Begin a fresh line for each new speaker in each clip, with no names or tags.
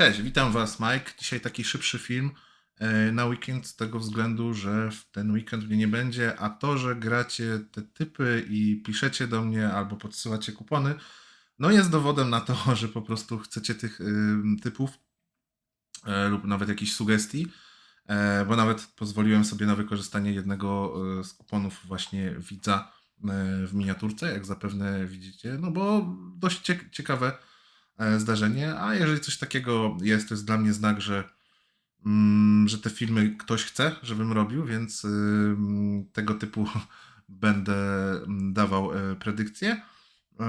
Cześć, witam Was, Mike. Dzisiaj taki szybszy film e, na weekend z tego względu, że w ten weekend mnie nie będzie, a to, że gracie te typy i piszecie do mnie albo podsyłacie kupony, no jest dowodem na to, że po prostu chcecie tych ym, typów e, lub nawet jakichś sugestii, e, bo nawet pozwoliłem sobie na wykorzystanie jednego e, z kuponów właśnie widza e, w miniaturce, jak zapewne widzicie, no bo dość cie- ciekawe e, zdarzenie, a jeżeli coś takiego jest, to jest dla mnie znak, że, mm, że te filmy ktoś chce, żebym robił, więc ym, tego typu będę mm, dawał e, predykcje. E,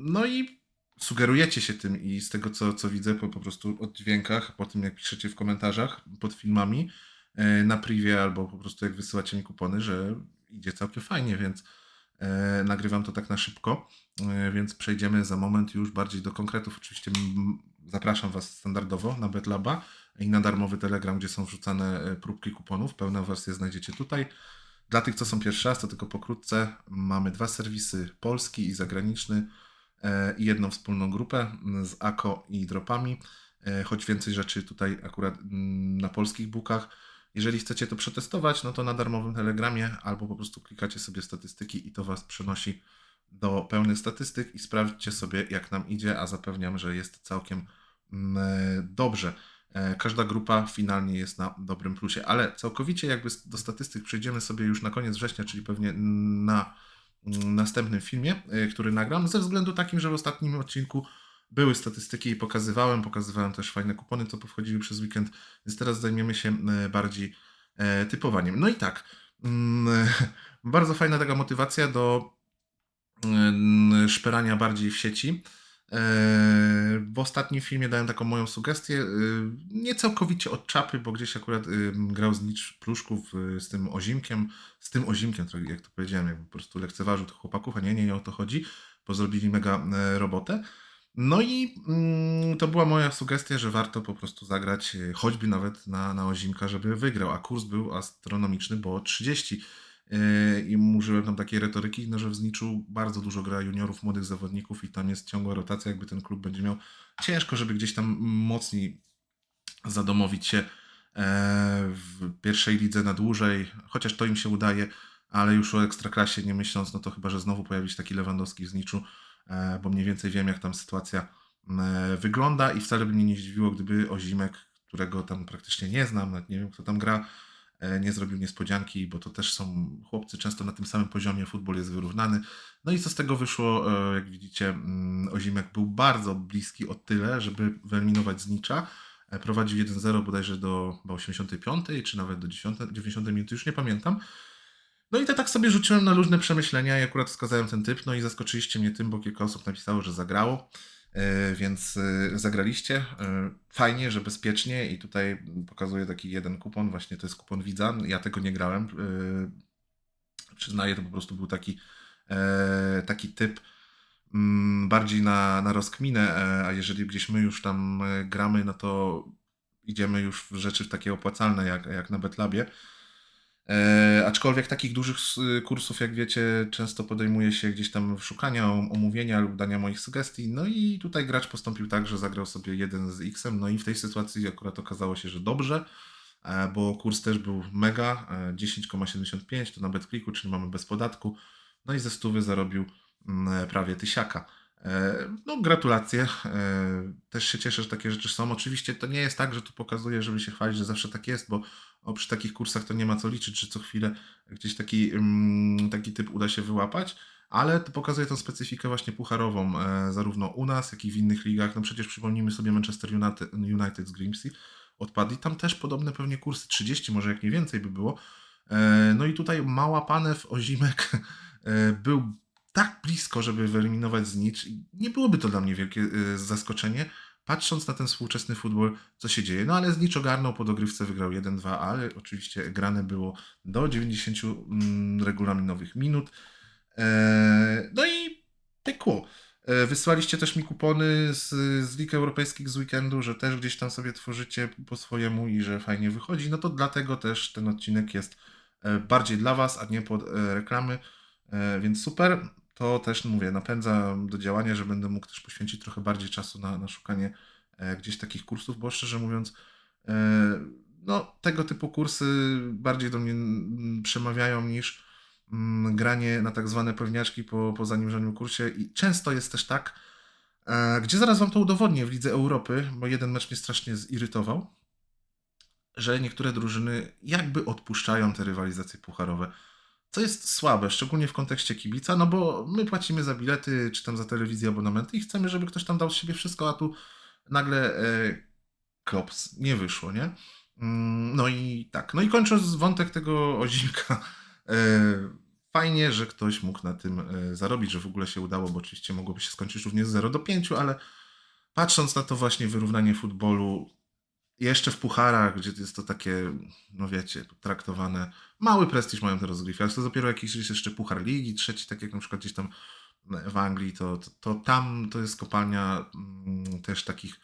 No i sugerujecie się tym i z tego, co, co widzę po, po prostu od dźwiękach, po tym jak piszecie w komentarzach pod filmami e, na privie albo po prostu jak wysyłacie mi kupony, że idzie całkiem fajnie, więc e, nagrywam to tak na szybko, e, więc przejdziemy za moment już bardziej do konkretów. Oczywiście zapraszam Was standardowo na BetLaba i na darmowy Telegram, gdzie są wrzucane e, próbki kuponów. Pełną wersję znajdziecie tutaj. Dla tych, co są pierwszy raz, to tylko pokrótce. Mamy dwa serwisy, polski i zagraniczny e, i jedną wspólną grupę z AKO i dropami, e, choć więcej rzeczy tutaj akurat mm, na polskich bookach. Jeżeli chcecie to przetestować, no to na darmowym Telegramie albo po prostu klikacie sobie statystyki i to Was przenosi do pełnych statystyk i sprawdźcie sobie, jak nam idzie, a zapewniam, że jest całkiem mm, e, dobrze. E, Każda grupa finalnie jest na dobrym plusie, ale całkowicie jakby do statystyk przejdziemy sobie już na koniec września, czyli pewnie na mm, następnym filmie, e, który nagram, ze względu takim, że w ostatnim odcinku były statystyki i pokazywałem, pokazywałem też fajne kupony, co powchodziły przez weekend, więc teraz zajmiemy się e, bardziej e, typowaniem. No i tak, mm, bardzo fajna taka motywacja do mm, szperania bardziej w sieci. E, W ostatnim filmie dałem taką moją sugestię, e, nie całkowicie od czapy, bo gdzieś akurat e, grał z Nicz Pluszków e, z tym Ozimkiem, z tym Ozimkiem, tak jak to powiedziałem, jakby po prostu lekceważył tych chłopaków, a nie, nie, nie o to chodzi, bo zrobili mega e, robotę. No i mm, to była moja sugestia, że warto po prostu zagrać e, choćby nawet na, na Ozimka, żeby wygrał, a kurs był astronomiczny, bo 30 Yy, i użyłem tam takiej retoryki, no, że w Zniczu bardzo dużo gra juniorów, młodych zawodników i tam jest ciągła rotacja, jakby ten klub będzie miał ciężko, żeby gdzieś tam mocniej zadomowić się e, w pierwszej lidze na dłużej, chociaż to im się udaje, ale już o Ekstraklasie nie myśląc, no to chyba, że znowu pojawi się taki Lewandowski w Zniczu, bo mniej więcej wiem, jak tam sytuacja e, wygląda i wcale by mnie nie zdziwiło, gdyby Ozimek, którego tam praktycznie nie znam, nawet nie wiem, kto tam gra, e, nie zrobił niespodzianki, bo to też są chłopcy często na tym samym poziomie, futbol jest wyrównany. No i co z tego wyszło, e, jak widzicie, Ozimek był bardzo bliski o tyle, żeby wyeliminować Znicza. E, Prowadził 1-0 bodajże do chyba 85, czy nawet do 10, 90 minuty, już nie pamiętam. No i to tak sobie rzuciłem na różne przemyślenia i akurat wskazałem ten typ, no i zaskoczyliście mnie tym, bo kilka osób napisało, że zagrało, e, więc e, zagraliście. E, Fajnie, że bezpiecznie i tutaj pokazuję taki jeden kupon, właśnie to jest kupon widza, ja tego nie grałem, przyznaję, to po prostu był taki, taki typ mm, bardziej na, na rozkminę, a jeżeli gdzieś my już tam gramy, no to idziemy już w rzeczy takie opłacalne jak, jak na Betlabie. E, aczkolwiek takich dużych s- kursów, jak wiecie, często podejmuje się gdzieś tam szukania, om- omówienia lub dania moich sugestii. No i tutaj gracz postąpił tak, że zagrał sobie jeden z X-em. No i w tej sytuacji akurat okazało się, że dobrze, e, bo kurs też był mega, e, 10,75 to na BetClicku, czyli mamy bez podatku. No i ze stówy zarobił mm, prawie tysiaka. E, No, gratulacje. E, Też się cieszę, że takie rzeczy są. Oczywiście to nie jest tak, że tu pokazuję, żeby się chwalić, że zawsze tak jest, bo o, przy takich kursach to nie ma co liczyć, że co chwilę gdzieś taki, mm, taki typ uda się wyłapać, ale to pokazuje tą specyfikę właśnie pucharową, e, zarówno u nas, jak i w innych ligach. No przecież przypomnijmy sobie Manchester United, United z Grimsby odpadli. Tam też podobne pewnie kursy, 30 może jak nie więcej by było. E, No i tutaj mała panew Ozimek e, był tak blisko, żeby wyeliminować Znicz. i Nie byłoby to dla mnie wielkie zaskoczenie, patrząc na ten współczesny futbol, co się dzieje. No ale Znicz ogarnął po dogrywce, wygrał 1-2, ale oczywiście grane było do 90 mm, regulaminowych minut. E, No i pykło. E, Wysłaliście też mi kupony z, z lig europejskich z weekendu, że też gdzieś tam sobie tworzycie po swojemu i że fajnie wychodzi. No to dlatego też ten odcinek jest e, bardziej dla Was, a nie pod reklamy. Więc super. To też mówię, napędza do działania, że będę mógł też poświęcić trochę bardziej czasu na, na szukanie e, gdzieś takich kursów, bo szczerze mówiąc, e, no tego typu kursy bardziej do mnie przemawiają niż mm, granie na tak zwane pewniaczki po, po zanimrzonym kursie i często jest też tak, e, gdzie zaraz wam to udowodnię w Lidze Europy, bo jeden mecz mnie strasznie zirytował, że niektóre drużyny jakby odpuszczają te rywalizacje pucharowe. Co jest słabe, szczególnie w kontekście kibica, no bo my płacimy za bilety, czy tam za telewizję, abonamenty i chcemy, żeby ktoś tam dał z siebie wszystko, a tu nagle e, klops, nie wyszło, nie? Mm, No i tak. No i kończąc wątek tego Ozimka, e, fajnie, że ktoś mógł na tym e, zarobić, że w ogóle się udało, bo oczywiście mogłoby się skończyć również z 0 do 5, ale patrząc na to właśnie wyrównanie futbolu, jeszcze w pucharach, gdzie jest to takie, no wiecie, traktowane, mały prestiż mają te rozgrywki, ale to dopiero jakiś jest jeszcze puchar ligi, trzeci, tak jak na przykład gdzieś tam w Anglii, to, to, to tam to jest kopalnia mm, też takich,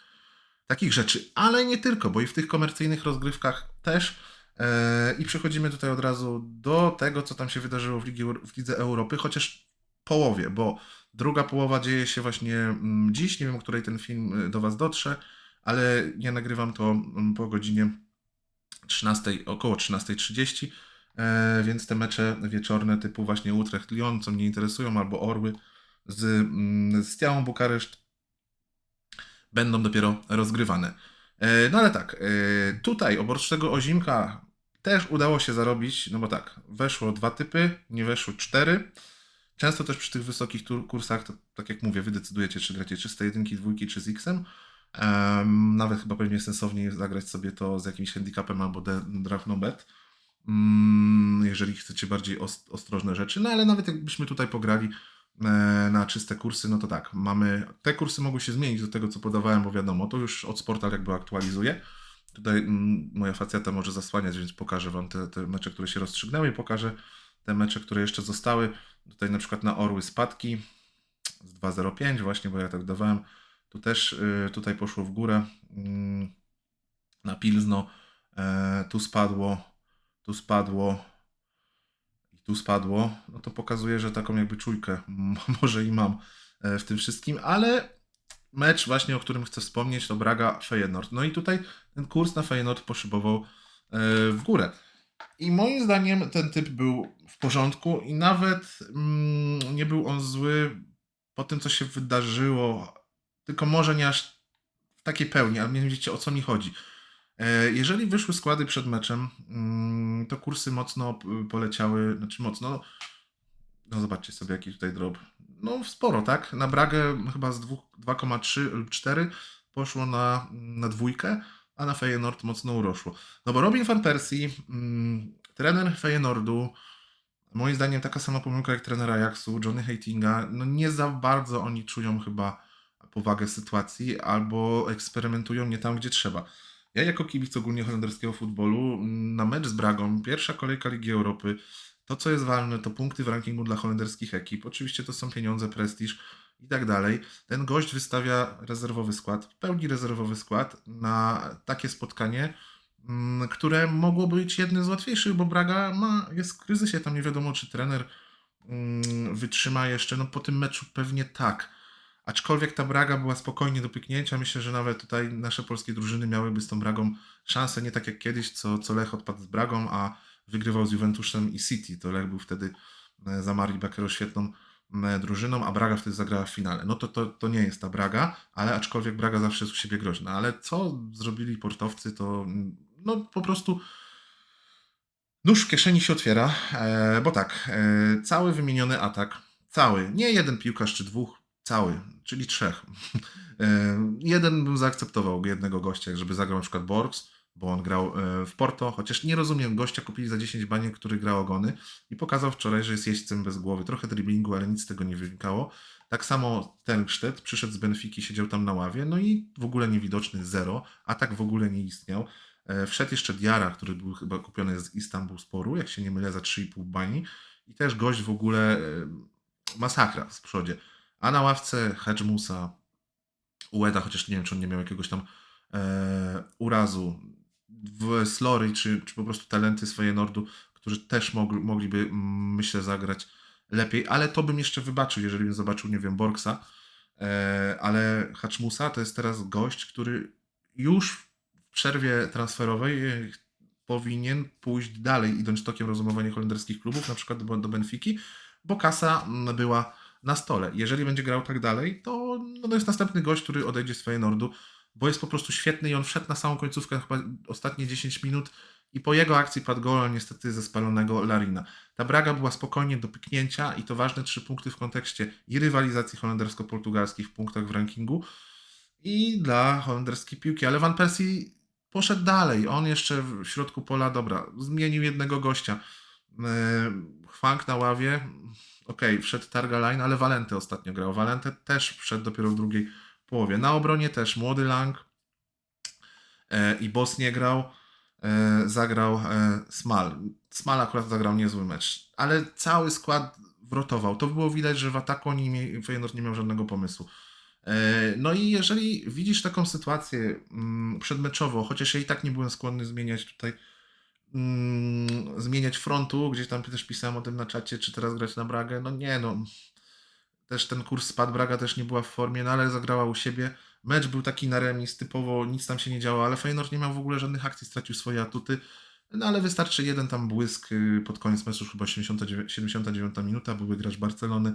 takich rzeczy, ale nie tylko, bo i w tych komercyjnych rozgrywkach też. E, I przechodzimy tutaj od razu do tego, co tam się wydarzyło w, Ligi, w Lidze Europy, chociaż połowie, bo druga połowa dzieje się właśnie mm, dziś. Nie wiem, o której ten film y, do Was dotrze, ale ja nagrywam to mm, po godzinie 13, około 13.30, e, więc te mecze wieczorne typu właśnie Utrecht Lyon, co mnie interesują, albo Orły z, mm, z Tiałą Bukareszt będą dopiero rozgrywane. E, No ale tak, e, tutaj oprócz tego Ozimka też udało się zarobić, no bo tak, weszło dwa typy, nie weszły cztery. Często też przy tych wysokich kursach, to tak jak mówię, wy decydujecie, czy gracie czy z tej jedynki, dwójki, czy z X-em. Nawet chyba pewnie sensowniej zagrać sobie to z jakimś handicapem albo draft no bet, jeżeli chcecie bardziej os- ostrożne rzeczy. No ale nawet jakbyśmy tutaj pograli e, na czyste kursy, no to tak, mamy, te kursy mogły się zmienić do tego, co podawałem, bo wiadomo, to już od Sportal jakby aktualizuje. Tutaj mm, moja facjata może zasłaniać, więc pokażę Wam te, te mecze, które się rozstrzygnęły i pokażę te mecze, które jeszcze zostały. Tutaj na przykład na Orły spadki z 2.05 właśnie, bo ja tak dawałem. Tu też y, tutaj poszło w górę mm, na Pilzno. E, tu spadło, tu spadło i tu spadło. No to pokazuje, że taką jakby czujkę może i mam e, w tym wszystkim, ale mecz właśnie, o którym chcę wspomnieć, to Braga Feyenoord. No i tutaj ten kurs na Feyenoord poszybował e, w górę. I moim zdaniem ten typ był w porządku i nawet mm, nie był on zły po tym, co się wydarzyło, tylko może nie aż w takiej pełni, ale wiecie o co mi chodzi. E, Jeżeli wyszły składy przed meczem, mm, to kursy mocno poleciały, znaczy mocno, no zobaczcie sobie jaki tutaj drop. No sporo, tak? Na Bragę chyba z dwóch- 2,3 lub 4 poszło na, na dwójkę, a na Feyenoord mocno urosło. No bo Robin van Persie, mm, trener Feyenoordu, moim zdaniem taka sama pomyłka jak trenera Ajaxu, Johnny Heitinga, no nie za bardzo oni czują chyba powagę sytuacji albo eksperymentują nie tam, gdzie trzeba. Ja jako kibic ogólnie holenderskiego futbolu mm, na mecz z Bragą, pierwsza kolejka Ligi Europy, to co jest ważne, to punkty w rankingu dla holenderskich ekip. Oczywiście to są pieniądze, prestiż i tak dalej. Ten gość wystawia rezerwowy skład, pełni rezerwowy skład na takie spotkanie, mm, które mogło być jednym z łatwiejszych, bo Braga ma, jest w kryzysie, tam nie wiadomo czy trener mm, wytrzyma jeszcze, no po tym meczu pewnie tak. Aczkolwiek ta Braga była spokojnie do pyknięcia, myślę, że nawet tutaj nasze polskie drużyny miałyby z tą Bragą szansę, nie tak jak kiedyś, co, co Lech odpadł z Bragą, a wygrywał z Juventusem i City. To Lech był wtedy e, za Marii Bakero świetną e, drużyną, a Braga wtedy zagrała w finale. No to, to, to nie jest ta Braga, ale aczkolwiek Braga zawsze jest u siebie groźna. Ale co zrobili portowcy, to mm, no po prostu nóż w kieszeni się otwiera, e, bo tak, cały wymieniony atak, cały, nie jeden piłkarz czy dwóch, cały, czyli trzech. E, jeden bym zaakceptował jednego gościa, żeby zagrał na przykład Borgs, bo on grał e, w Porto, chociaż nie rozumiem, gościa kupili za 10 baniek, który grał ogony i pokazał wczoraj, że jest jeźdźcem bez głowy, trochę driblingu, ale nic z tego nie wynikało. Tak samo Telgstedt przyszedł z Benfiki, siedział tam na ławie, no i w ogóle niewidoczny zero, atak w ogóle nie istniał. E, Wszedł jeszcze Diara, który był chyba kupiony z Istanbul Sporu, jak się nie mylę, za 3,5 bani. I też gość w ogóle masakra w przodzie. A na ławce Hedgemusa, Ueda, chociaż nie wiem, czy on nie miał jakiegoś tam e, urazu. W Slory, czy, czy po prostu talenty swoje Nordu, którzy też mogli, mogliby, myślę, zagrać lepiej, ale to bym jeszcze wybaczył, jeżeli bym zobaczył, nie wiem, Borksa E, ale Haczmusa to jest teraz gość, który już w przerwie transferowej e, powinien pójść dalej, idąc tokiem rozumowania holenderskich klubów, na przykład do, do Benfiki, bo kasa była na stole. Jeżeli będzie grał tak dalej, to, no jest następny gość, który odejdzie z Feyenoordu, bo jest po prostu świetny i on wszedł na samą końcówkę, chyba ostatnie 10 minut i po jego akcji padł gol niestety ze spalonego Larina. Ta Braga była spokojnie do pyknięcia i to ważne trzy punkty w kontekście i rywalizacji holendersko-portugalskich w punktach w rankingu i dla holenderskiej piłki, ale Van Persie poszedł dalej. On jeszcze w środku pola, dobra, zmienił jednego gościa. Chwank na ławie, okej, okay, wszedł Targaline, ale Valente ostatnio grał. Valente też wszedł dopiero w drugiej połowie. Na obronie też młody Lang e, i Boss nie grał. E, zagrał e, Smal. Smal akurat zagrał niezły mecz, ale cały skład wrotował. To było widać, że w ataku oni Feyenoord nie miał żadnego pomysłu. E, no i jeżeli widzisz taką sytuację mm, przedmeczowo, chociaż ja i tak nie byłem skłonny zmieniać tutaj, mm, zmieniać frontu, gdzieś tam też pisałem o tym na czacie, czy teraz grać na Bragę, no nie, no też ten kurs spadł, Braga też nie była w formie, no ale zagrała u siebie. Mecz był taki na remis, typowo nic tam się nie działo, ale Feyenoord nie miał w ogóle żadnych akcji, stracił swoje atuty. No ale wystarczy jeden tam błysk y, pod koniec meczu, chyba 79, 79 minuta, były gracz Barcelony.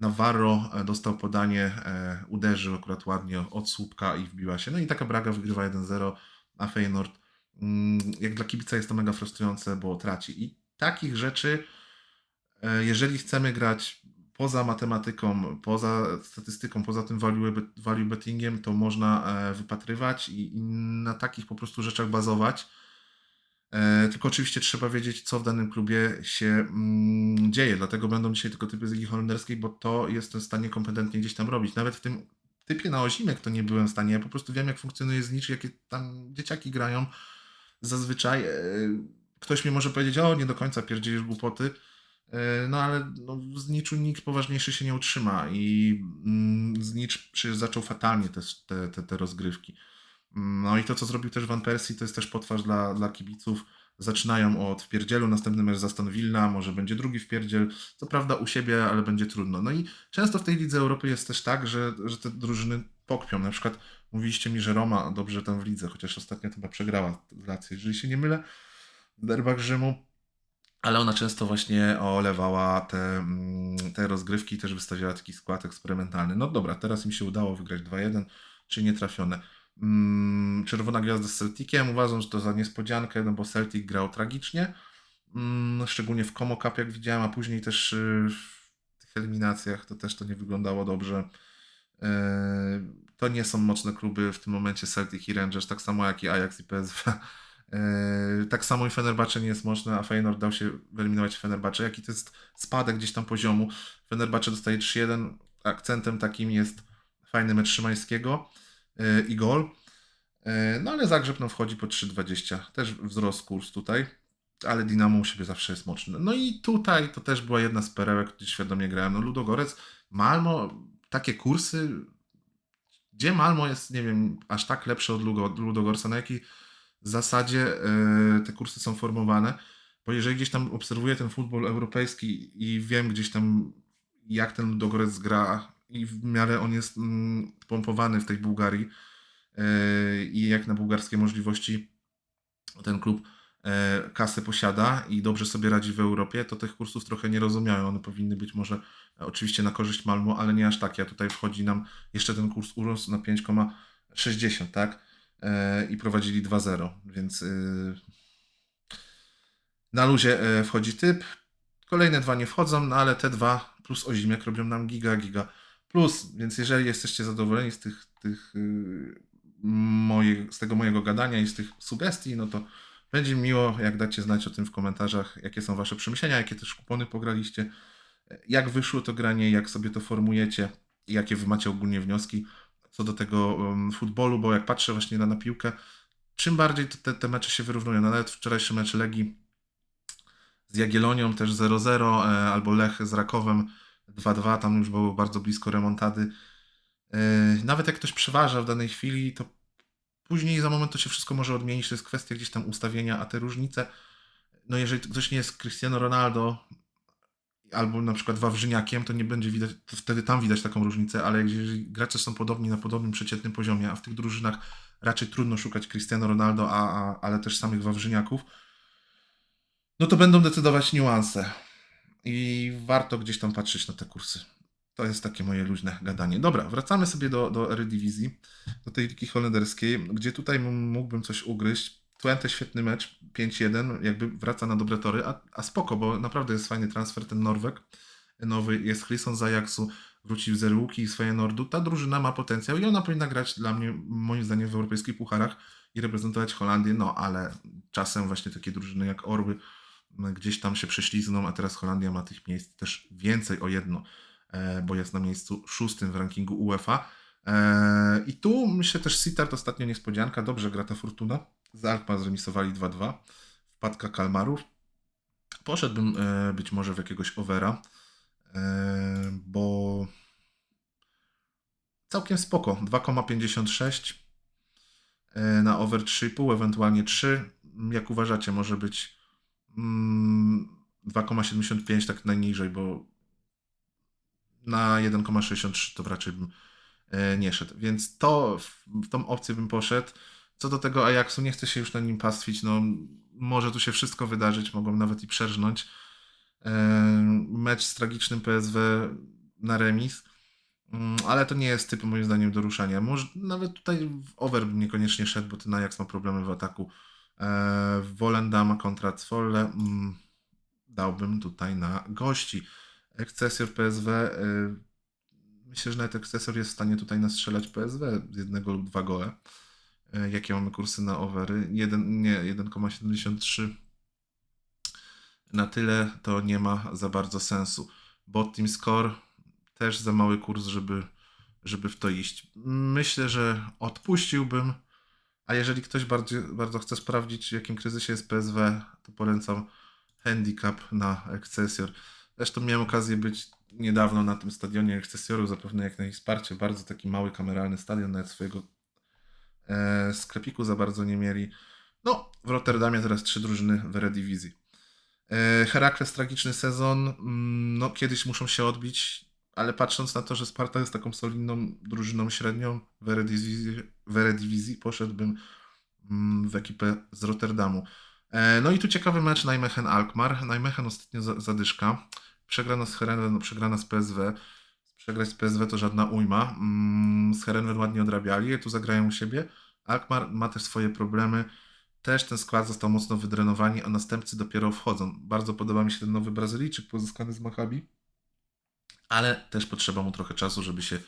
Navarro e, dostał podanie, e, uderzył akurat ładnie od słupka i wbiła się. No i taka Braga wygrywa 1-0, a Feyenoord jak dla kibica jest to mega frustrujące, bo traci. I takich rzeczy, e, jeżeli chcemy grać poza matematyką, poza statystyką, poza tym value, bettingiem, to można wypatrywać i, i na takich po prostu rzeczach bazować E, tylko oczywiście trzeba wiedzieć, co w danym klubie się mm, dzieje. Dlatego będą dzisiaj tylko typy z Ligi Holenderskiej, bo to jestem w stanie kompetentnie gdzieś tam robić. Nawet w tym typie na ozimek to nie byłem w stanie. Ja po prostu wiem, jak funkcjonuje znicz, jakie tam dzieciaki grają. Zazwyczaj e, ktoś mi może powiedzieć, o nie do końca pierdzielisz głupoty. E, no ale no, z nikt poważniejszy się nie utrzyma i mm, znicz zaczął fatalnie te, te, te, rozgrywki. No i to, co zrobił też Van Persie, to jest też potwarz dla, dla kibiców. Zaczynają od wpierdzielu, następny mecz za Aston Villa, może będzie drugi wpierdziel. Co prawda u siebie, ale będzie trudno. No i często w tej Lidze Europy jest też tak, że, że te drużyny pokpią. Na przykład mówiliście mi, że Roma dobrze tam w lidze, chociaż ostatnio chyba przegrała rację, jeżeli się nie mylę, w derbach Rzymu. Ale ona często właśnie olewała te, mm, te rozgrywki i też wystawiała taki skład eksperymentalny. No dobra, teraz im się udało wygrać 2-1, czy nie trafione. Mm, czerwona gwiazda z Celticiem. Uważam, że to za niespodziankę, no bo Celtic grał tragicznie. Mm, szczególnie w Como Cup, jak widziałem, a później też y, w tych eliminacjach to też to nie wyglądało dobrze. Y, to nie są mocne kluby w tym momencie Celtic i Rangers, tak samo jak i Ajax i PSV. Y, tak samo i Fenerbahce nie jest mocne, a Feyenoord dał się wyeliminować Fenerbahce. Jaki to jest spadek gdzieś tam poziomu. Fenerbahce dostaje 3-1. Akcentem takim jest fajny mecz Szymańskiego. E, i gol. E, no ale Zagrzeb no, wchodzi po 3,20. Też wzrost kurs tutaj, ale Dynamo u siebie zawsze jest mocny. No i tutaj to też była jedna z perełek, gdzie świadomie grałem. No Ludogorec, Malmo, takie kursy, gdzie Malmo jest, nie wiem, aż tak lepsze od Ludogorca, na jakiej zasadzie e, te kursy są formowane, bo jeżeli gdzieś tam obserwuję ten futbol europejski i wiem gdzieś tam jak ten Ludogorec gra i w miarę on jest mm, pompowany w tej Bułgarii yy, i jak na bułgarskie możliwości ten klub e, kasę posiada i dobrze sobie radzi w Europie, to tych kursów trochę nie rozumieją. One powinny być może e, oczywiście na korzyść Malmo, ale nie aż tak. Ja tutaj wchodzi nam jeszcze ten kurs urósł na 5,60, tak? E, I prowadzili 2,0, więc na luzie wchodzi typ. Kolejne dwa nie wchodzą, no ale te dwa plus Ozimiak robią nam giga, giga plus, więc jeżeli jesteście zadowoleni z tych, tych yy, moje, z tego mojego gadania i z tych sugestii, no to będzie miło, jak dacie znać o tym w komentarzach, jakie są wasze przemyślenia, jakie też kupony pograliście, jak wyszło to granie, jak sobie to formujecie jakie wy macie ogólnie wnioski co do tego um, futbolu, bo jak patrzę właśnie na, na piłkę, czym bardziej te, te mecze się wyrównują, no nawet wczorajszy mecz Legii z Jagiellonią też 0-0, e, albo Lech z Rakowem 2-2, tam już było bardzo blisko remontady. E, nawet jak ktoś przeważa w danej chwili, to później za moment to się wszystko może odmienić. To jest kwestia gdzieś tam ustawienia, a te różnice, no jeżeli ktoś nie jest Cristiano Ronaldo, albo na przykład Wawrzyniakiem, to nie będzie widać, to wtedy tam widać taką różnicę, ale jeżeli gracze są podobni na podobnym przeciętnym poziomie, a w tych drużynach raczej trudno szukać Cristiano Ronaldo, a, a, ale też samych Wawrzyniaków, no to będą decydować niuanse. I warto gdzieś tam patrzeć na te kursy. To jest takie moje luźne gadanie. Dobra, wracamy sobie do, do Eredivisie, do tej ligi holenderskiej, gdzie tutaj mógłbym coś ugryźć. Twente świetny mecz, 5-1, jakby wraca na dobre tory, a, a spoko, bo naprawdę jest fajny transfer ten Norweg. Nowy jest Chryson z Ajaxu, wrócił z Eruki i swoje Nordu. Ta drużyna ma potencjał i ona powinna grać dla mnie, moim zdaniem, w europejskich pucharach i reprezentować Holandię, no ale czasem właśnie takie drużyny jak Orły gdzieś tam się prześlizgną, a teraz Holandia ma tych miejsc też więcej o jedno, bo jest na miejscu szóstym w rankingu UEFA. E, I tu myślę też Sittard ostatnio niespodzianka, dobrze gra ta Fortuna. Z Alkmaar zremisowali 2-2. Wpadka Kalmarów. Poszedłbym e, być może w jakiegoś overa, bo całkiem spoko. 2,56 na over 3,5, ewentualnie 3. Jak uważacie, może być 2,75 mm, tak najniżej, bo na 1,63 to raczej bym e, nie szedł. Więc to w tą opcję bym poszedł. Co do tego Ajaxu, nie chcę się już na nim pastwić. No, może tu się wszystko wydarzyć, mogą nawet i przerżnąć. E, mecz z tragicznym PSW na remis, mm, ale to nie jest typ moim zdaniem do ruszania. Może nawet tutaj w over bym niekoniecznie szedł, bo ten Ajax ma problemy w ataku. E, Wolendama kontra Zwolle mm, dałbym tutaj na gości. Excessor PSW e, myślę, że nawet Excessor jest w stanie tutaj nastrzelać PSW z jednego lub dwa gole. E, jakie mamy kursy na overy? Jeden, nie, 1,73 na tyle to nie ma za bardzo sensu. Bot Team Score też za mały kurs, żeby, żeby w to iść. Myślę, że odpuściłbym a jeżeli ktoś bardziej, bardzo chce sprawdzić, w jakim kryzysie jest PSW, to polecam handicap na Excessor. Zresztą miałem okazję być niedawno na tym stadionie Excessioru, zapewne jak na ich wsparcie. Bardzo taki mały, kameralny stadion, nawet swojego e, sklepiku za bardzo nie mieli. No, w Rotterdamie teraz trzy drużyny w Eredivisie. E, Herakles tragiczny sezon, mm, no kiedyś muszą się odbić, ale patrząc na to, że Sparta jest taką solidną drużyną średnią w Eredivisie, w poszedłbym mm, w ekipę z Rotterdamu. E, no i tu ciekawy mecz Nijmegen-Alkmaar. Nijmegen ostatnio zadyszka. Przegrano z Herenven, no przegrana z PSW. Przegrać z PSW to żadna ujma. Mm, z Herenven ładnie odrabiali, tu zagrają u siebie. Alkmaar ma też swoje problemy. Też ten skład został mocno wydrenowany, a następcy dopiero wchodzą. Bardzo podoba mi się ten nowy Brazylijczyk pozyskany z Maccabi ale też potrzeba mu trochę czasu, żeby się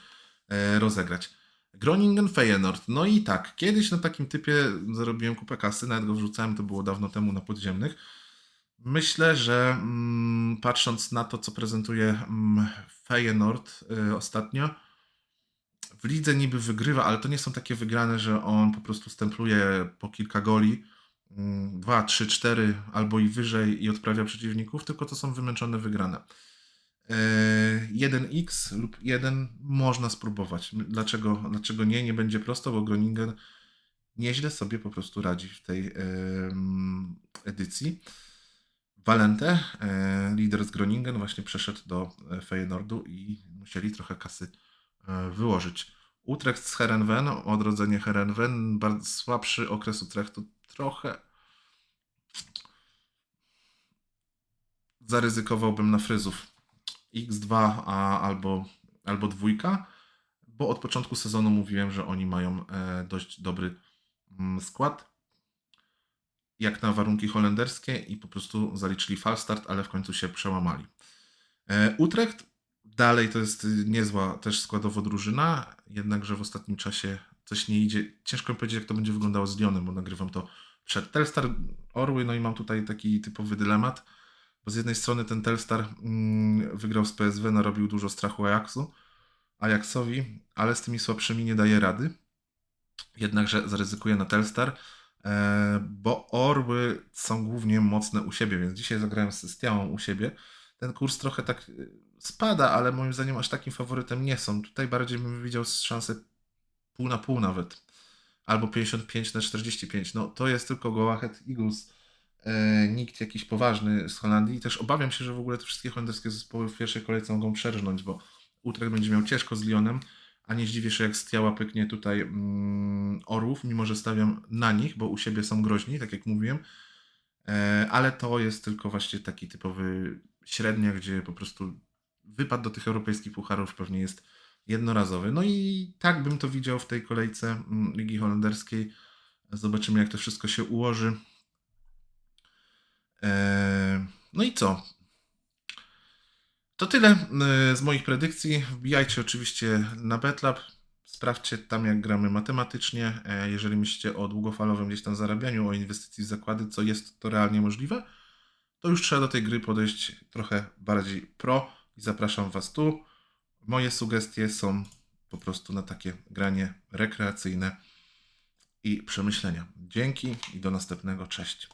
e, rozegrać. Groningen Feyenoord. No i tak, kiedyś na takim typie zarobiłem kupę kasy, nawet go wrzucałem, to było dawno temu na podziemnych. Myślę, że mm, patrząc na to, co prezentuje mm, Feyenoord y, ostatnio, w lidze niby wygrywa, ale to nie są takie wygrane, że on po prostu stempluje po kilka goli, 2, 3, 4 albo i wyżej i odprawia przeciwników, tylko to są wymęczone wygrane. 1x e, lub 1 można spróbować. Dlaczego, dlaczego nie? Nie będzie prosto, bo Groningen nieźle sobie po prostu radzi w tej edycji. Valente, e, lider z Groningen, właśnie przeszedł do Feyenoordu i musieli trochę kasy wyłożyć. Utrecht z Herenven, odrodzenie Herenven, bardzo słabszy okres Utrechtu, trochę zaryzykowałbym na fryzów X2 a, albo, albo dwójka, bo od początku sezonu mówiłem, że oni mają e, dość dobry mm, skład, jak na warunki holenderskie i po prostu zaliczyli falstart, ale w końcu się przełamali. E, Utrecht dalej to jest niezła też składowo drużyna, jednakże w ostatnim czasie coś nie idzie. Ciężko mi powiedzieć, jak to będzie wyglądało z Lyonem, bo nagrywam to przed Telstar Orły, no i mam tutaj taki typowy dylemat bo z jednej strony ten Telstar mm, wygrał z PSW, narobił dużo strachu Ajaxu, Ajaxowi, ale z tymi słabszymi nie daje rady. Jednakże zaryzykuje na Telstar, e, bo Orły są głównie mocne u siebie, więc dzisiaj zagrałem z Stiałą u siebie. Ten kurs trochę tak e, spada, ale moim zdaniem aż takim faworytem nie są. Tutaj bardziej bym widział szansę pół na pół nawet. Albo 55 na 45. No to jest tylko Go Ahead Eagles nikt jakiś poważny z Holandii. I też obawiam się, że w ogóle te wszystkie holenderskie zespoły w pierwszej kolejce mogą przerżnąć, bo Utrecht będzie miał ciężko z Lyonem, a nie zdziwię się, jak z Tiała pyknie tutaj mm, Orłów, mimo że stawiam na nich, bo u siebie są groźni, tak jak mówiłem. E, ale to jest tylko właśnie taki typowy średnia, gdzie po prostu wypad do tych europejskich pucharów pewnie jest jednorazowy. No i tak bym to widział w tej kolejce mm, Ligi Holenderskiej. Zobaczymy, jak to wszystko się ułoży. E, No i co? To tyle e, z moich predykcji. Wbijajcie oczywiście na BetLab. Sprawdźcie tam, jak gramy matematycznie. E, Jeżeli myślicie o długofalowym gdzieś tam zarabianiu, o inwestycji w zakłady, co jest to realnie możliwe, to już trzeba do tej gry podejść trochę bardziej pro i zapraszam Was tu. Moje sugestie są po prostu na takie granie rekreacyjne i przemyślenia. Dzięki i do następnego. Cześć.